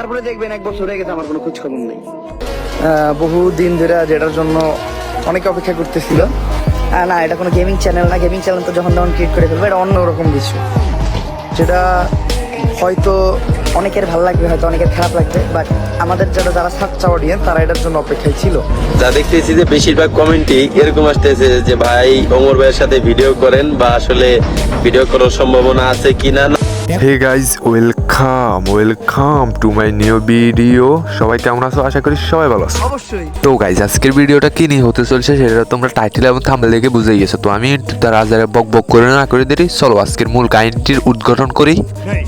তারপরে দেখবেন এক বছর হয়ে গেছে, আমার কোনো খোঁজ নেই। বহু দিন ধরে যেটার জন্য অনেকে অপেক্ষা করতেছিল। না, এটা কোনো গেমিং চ্যানেল না গেমিং চ্যানেল তো যখন তখন ক্রিয়েট করে ফেলবে, এটা অন্যরকম কিছু। যেটা হয়তো অনেকের ভালো লাগবে, হয়তো অনেকের খারাপ লাগবে বাট আমাদের যারা যারা সাচ্চা অডিয়েন্স তারা এটার জন্য অপেক্ষায় ছিল। যা দেখতেছি যে বেশিরভাগ কমেন্টই এরকম আসতেছে যে, ভাই ওমর ভাইয়ের সাথে ভিডিও করেন বা আসলে ভিডিও করার সম্ভাবনা আছে কিনা না? Hey guys welcome welcome to my new video সবাই কেমন আছো? আশা করি সবাই ভালো আছো। অবশ্যই। তো গাইজ আজকের ভিডিওটা কি নিয়ে হতে চলছে সেটা তোমরা টাইটেল এবং থাম্বনেল দেখে বুঝে গেছো। তো আমি তার আজারে বক বক করে না করে দেরি। চলো আজকের মূল কাহিনীটির উদ্ঘাটন করি। এই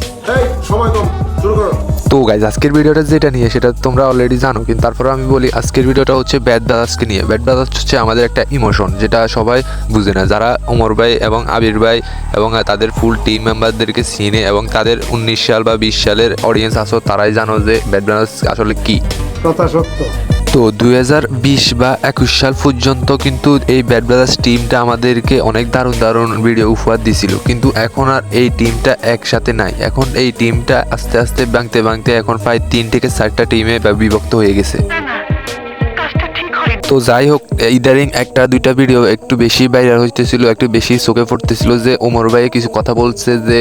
সময় কম শুরু করো। তো গাইজ আজকের ভিডিওটা যেটা নিয়ে, সেটা তোমরা অলরেডি জানো, কিন্তু তারপরে আমি বলি, আজকের ভিডিওটা হচ্ছে ব্যাড ব্রাদার্সকে নিয়ে। ব্যাড ব্রাদার্স হচ্ছে আমাদের একটা ইমোশন যেটা সবাই বুঝে না। যারা অমর ভাই এবং আবির ভাই এবং তাদের ফুল টিম মেম্বারদেরকে চিনে এবং তাদের উনিশ সাল বা বিশ সালের অডিয়েন্স আসো, তারাই জানো যে ব্যাড ব্রাদার্স আসলে কী। কথা সত্য। তো দু হাজার বিশ বা একুশ সাল পর্যন্ত কিন্তু এই ব্যাট ব্রাদার্স টিমটা আমাদেরকে অনেক দারুণ দারুণ ভিডিও উপহার দিছিল। কিন্তু এখন আর এই টিমটা একসাথে নাই। এখন এই টিমটা আস্তে আস্তে ভাঙতে ভাঙতে এখন প্রায় তিন থেকে চারটা টিমে বিভক্ত হয়ে গেছে। তো যাই হোক ইদারিং একটা, দুইটা ভিডিও একটু বেশি ভাইরাল হইতেছিল, একটু বেশি চোখে পড়তেছিল যে ওমর ভাই কিছু কথা বলছে যে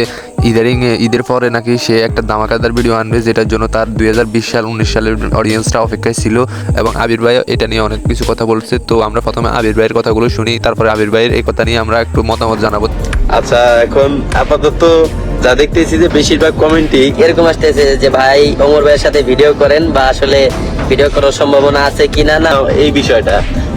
ইদারিং ঈদের পরে নাকি সে একটা দামাকাদার ভিডিও আনবে যেটার জন্য তার দুই হাজার বিশ সাল, উনিশ সালের অডিয়েন্সটা অপেক্ষায় ছিল এবং আবির ভাই এটা নিয়ে অনেক কিছু কথা বলছে। তো আমরা প্রথমে আবির ভাইয়ের কথাগুলো শুনি, তারপরে আবির ভাইয়ের এই কথা নিয়ে আমরা একটু মতামত জানাব। আচ্ছা এখন আপাতত যা দেখতেছি যে বেশিরভাগ কমেন্টই এরকম আসতেছে যে ভাই অমর ভাইয়ের সাথে ভিডিও করেন বা আসলে ভিডিও করার সম্ভাবনা আছে কিনা না, এই বিষয়টা।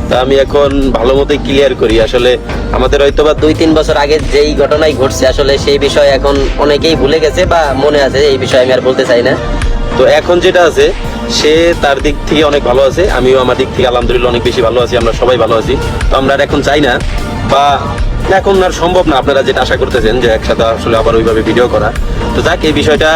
তো আমি এখন ভালো মতোই ক্লিয়ার করি। আসলে আমাদের হয়তো বা দুই তিন বছর আগে যেই ঘটনাই ঘটছে, আসলে সেই বিষয় এখন অনেকেই ভুলে গেছে বা মনে আছে এই বিষয়ে আমি আর বলতে চাই না। তো এখন যেটা আছে, সে তার দিক থেকে অনেক ভালো আছে, আমিও আমার দিক থেকে আলহামদুলিল্লাহ অনেক বেশি ভালো আছি, আমরা সবাই ভালো আছি। তো আমরা এখন চাই না। বা এখন আর সম্ভব না আপনারা যেটা আশা করতেছেন যে একসাথে আসলে আবার ওইভাবে ভিডিও করা। তো যাক এই বিষয়টা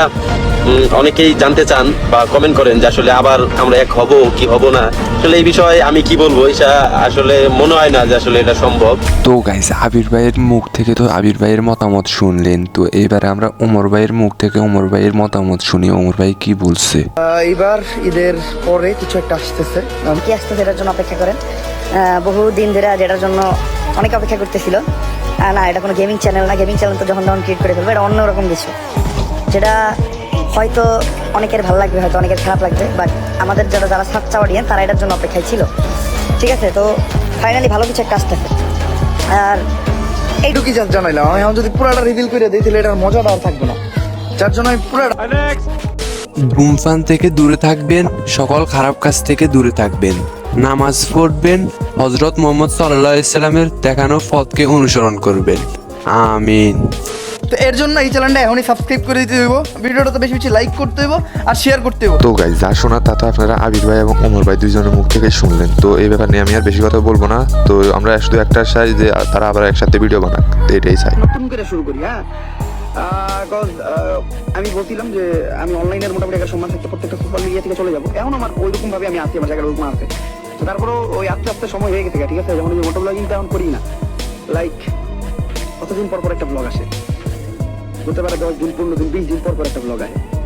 অনেকেই জানতে চান বা কমেন্ট করেন যে আসলে আবার আমরা এক হব কি হব না। আসলে এই বিষয়ে আমি কি বলব এটা আসলে মনে হয় না যে আসলে এটা সম্ভব। তো গাইস আবির ভাইয়ের মুখ থেকে তো আবির ভাইয়ের মতামত শুনলেন। তো এবারে আমরা ওমর ভাইয়ের মুখ থেকে ওমর ভাইয়ের মতামত শুনি। ওমর ভাই কি বলছে? আহ, এইবার ঈদের পরে কিছু একটা আসতেছে। কি আসতেছে এটার জন্য অপেক্ষা করেন? বহু দিন ধরে যেটার জন্য অনেকে অপেক্ষা করতেছিল না এটা কোনো গেমিং চ্যানেল না গেমিং চ্যানেল তো যখন তখন ক্রিয়েট করে ফেলবে এটা অন্যরকম কিছু। যেটা হয়তো অনেকের ভালো লাগবে হয়তো অনেকের খারাপ লাগবে বাট আমাদের যারা যারা সাচ্চা অডিয়েন্স তারা এটার জন্য অপেক্ষায় ছিল। ঠিক আছে তো ফাইনালি ভালো কিছু একটা আসতেছে আর এইটুকুই জান জানাইলাম আমি এখন যদি পুরাটা রিভিল করে দিই তাহলে এটার মজাটা আর থাকবে না। যার জন্য আমি পুরাটা ধূমপান থেকে দূরে থাকবেন সকল খারাপ কাজ থেকে দূরে থাকবেন। নামাজ পড়বেন হজরত মোহাম্মদ সাল্লাহ ইসলামের দেখানো পথকে অনুসরণ করবেন। আমিন। তো এর জন্য এই চ্যানেলটা এখনই সাবস্ক্রাইব করে দিতে হইব ভিডিওটা তো বেশি বেশি লাইক করতে হইব আর শেয়ার করতে হইব। তো গাইজ যা শোনার তা তো আপনারা আবির ভাই এবং ওমর ভাই দুইজনের মুখ থেকে শুনলেন। তো এই ব্যাপার নিয়ে আমি আর বেশি কথা বলব না। তো আমরা শুধু একটা চাই যে তারা আবার একসাথে ভিডিও বানাক তো এটাই চাই নতুন করে শুরু করি হ্যাঁ? আমি বলছিলাম যে আমি অনলাইনের মোটামুটি একটা সময় থাকতে প্রত্যেকটা সোশ্যাল মিডিয়া থেকে চলে যাব। এখন আমার ওইরকম ভাবে আমি আসি আমার জায়গায় ওরকম আছে। তারপরেও ওই আস্তে আস্তে সময় হয়ে গেছে ঠিক আছে? যেমন মোটো ব্লগিং তেমন করি না। লাইক কতদিন পর পর একটা ব্লগ আসে? হতে পারে দশ দিন, পনেরো দিন, বিশ দিন পর পর একটা ব্লগ আসে।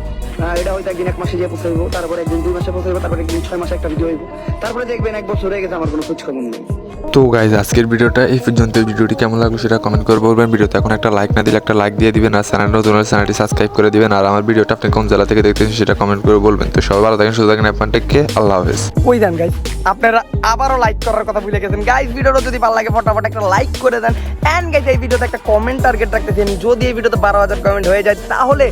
এটা হয়তো একদিন এক মাসে যেয়ে পৌঁছাইব তারপরে একদিন দুই মাসে পৌঁছাইব তারপরে একদিন ছয় মাসে একটা ভিডিও হইব। তারপরে দেখবেন এক বছর হয়ে গেছে আমার কোনো খোঁজ খবর নেই। তো গাইজ আজকের ভিডিওটা এই পর্যন্ত। ভিডিওটি কেমন লাগল সেটা কমেন্ট করে বলবেন। ভিডিওতে এখন একটা লাইক না দিলে একটা লাইক দিয়ে দিবেন আর চ্যানেল নতুন হলে চ্যানেলটি সাবস্ক্রাইব করে দিবেন। আর আমার ভিডিওটা আপনি কোন জেলা থেকে দেখতেছেন সেটা কমেন্ট করে বলবেন। তো সবাই ভালো থাকেন সুস্থ থাকেন আপনার টেককে আল্লাহ হাফেজ। ওই দেন গাইজ আপনারা আবারও লাইক করার কথা ভুলে গেছেন। গাইজ ভিডিওটা যদি ভালো লাগে ফটাফট একটা লাইক করে দেন। এন্ড গাইজ এই ভিডিওতে একটা কমেন্ট টার্গেট রাখতেছেন যদি এই ভিডিওতে বারো হাজার কমেন্ট হয়ে যায় তাহলে